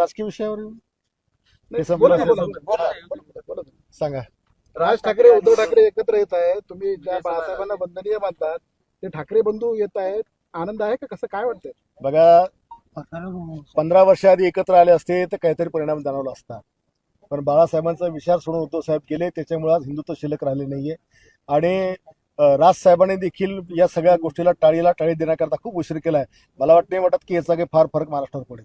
राजकीय विषयावर येऊ. हे बोला ना. बोला बोला बोला बोला. सांगा. राज ठाकरे उद्धव ठाकरे एकत्र येत आहेत. तुम्ही ज्या बाळासाहेबांना वंदनीय मानतात ते ठाकरे बंधू येत आहेत. आनंद आहे का? कसं काय वाटतंय? बघा पंधरा वर्षाआधी एकत्र आले असते तर काहीतरी परिणाम जाणवला असता. पण बाळासाहेबांचा विचार सोडून उद्धव साहेब गेले त्याच्यामुळे आज हिंदुत्व शिल्लक राहिले नाहीये. आणि अं, राज साहेबांनी देखील या सगळ्या गोष्टीला टाळीला टाळी देण्याकरता खूप उशीर केलाय. मला वाटत नाही वाटत की याचा काही फार फरक महाराष्ट्रात पडेल.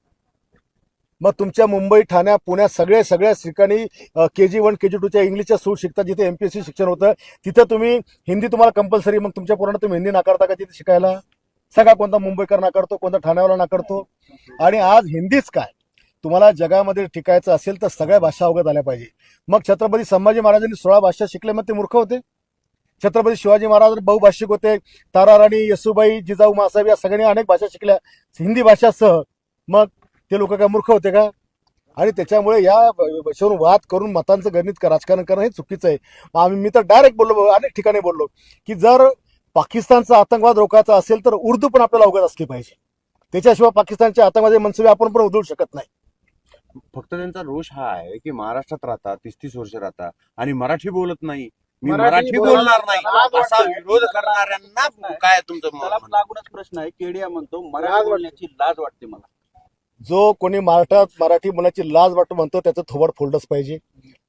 मग तुमच्या मुंबई ठाण्या पुण्यात सगळे सगळ्या ठिकाणी के जी वन के जी टूच्या इंग्लिशच्या सूट शिकता जिथे एम पी एस सी शिक्षण होतं तिथं तुम्ही हिंदी तुम्हाला कंपल्सरी मग तुमच्या पोरांना तुम्ही हिंदी नाकारता का तिथे शिकायला? सगळा कोणता मुंबईकर नाकारतो कोणता ठाण्यावाला नाकारतो? आणि आज हिंदीच काय? तुम्हाला जगामध्ये टिकायचं असेल तर सगळ्या भाषा अवगत आल्या पाहिजे. मग छत्रपती संभाजी महाराजांनी सोळा भाषा शिकले मग ते मूर्ख होते. छत्रपती शिवाजी महाराज बहुभाषिक होते. तारा राणी यसूबाई जिजाऊ मासाहेब या सगळ्यांनी अनेक भाषा शिकल्या. हिंदी भाषासह मग ते लोक काय मूर्ख होते का? आणि त्याच्यामुळे या विषयावरून वाद करून मतांचं गणित क- राजकारण करणं हे चुकीचं आहे. आम्ही मी तर डायरेक्ट बोललो अनेक ठिकाणी बोललो की जर पाकिस्तानचा आतंकवाद रोखायचा असेल तर उर्दू पण आपल्याला अवगत असली पाहिजे. त्याच्याशिवाय पाकिस्तानच्या आतंकवादी मनसुबे आपण पण उधळू शकत नाही. फक्त त्यांचा रोष हा आहे की महाराष्ट्रात राहतात तीस तीस वर्ष राहतात आणि मराठी बोलत नाही. मी मराठी बोलणार नाही. असा. विरोध करणाऱ्यांना काय तुमचं मत? लागूनच प्रश्न आहे. केडिया म्हणतो मराठी. बोलण्याची लाज वाटते मला. जो कोणी महाराष्ट्रात मराठी बोलण्याची लाज वाटतो म्हणतो त्याचं थोबड फोल्डच पाहिजे.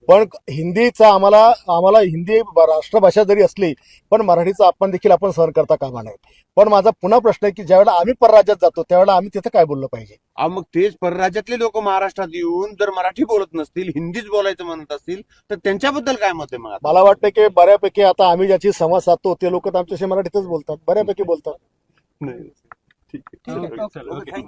पण हिंदीचा आम्हाला आम्हाला हिंदी राष्ट्रभाषा जरी असली पण मराठीचा आपण देखील आपण सहन करता कामा नये. पण माझा पुन्हा प्रश्न आहे की ज्यावेळेला आम्ही परराज्यात जातो त्यावेळेला आम्ही तिथं काय बोललं पाहिजे? मग तेच परराज्यातले लोक महाराष्ट्रात येऊन जर मराठी बोलत नसतील हिंदीच बोलायचं म्हणत असतील तर त्यांच्याबद्दल काय मत आहे मग आता? मला वाटतं की बऱ्यापैकी आता आम्ही ज्याची संवाद साधतो ते लोक आमच्याशी मराठीतच बोलतात. बऱ्यापैकी बोलतात. ठीक आहे. थँक्यू.